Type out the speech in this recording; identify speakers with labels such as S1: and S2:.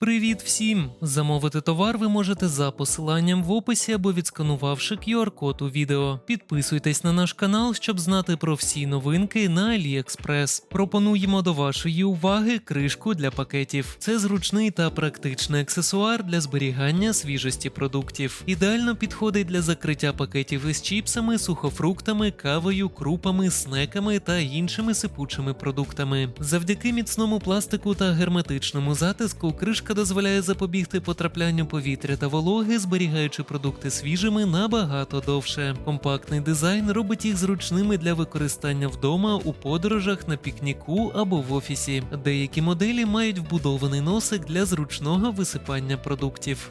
S1: Привіт всім! Замовити товар ви можете за посиланням в описі або відсканувавши QR-код у відео. Підписуйтесь на наш канал, щоб знати про всі новинки на AliExpress. Пропонуємо до вашої уваги кришку для пакетів. Це зручний та практичний аксесуар для зберігання свіжості продуктів. Ідеально підходить для закриття пакетів із чіпсами, сухофруктами, кавою, крупами, снеками та іншими сипучими продуктами. Завдяки міцному пластику та герметичному затиску кришка дозволяє запобігти потраплянню повітря та вологи, зберігаючи продукти свіжими набагато довше. Компактний дизайн робить їх зручними для використання вдома, у подорожах, на пікніку або в офісі. Деякі моделі мають вбудований носик для зручного висипання продуктів.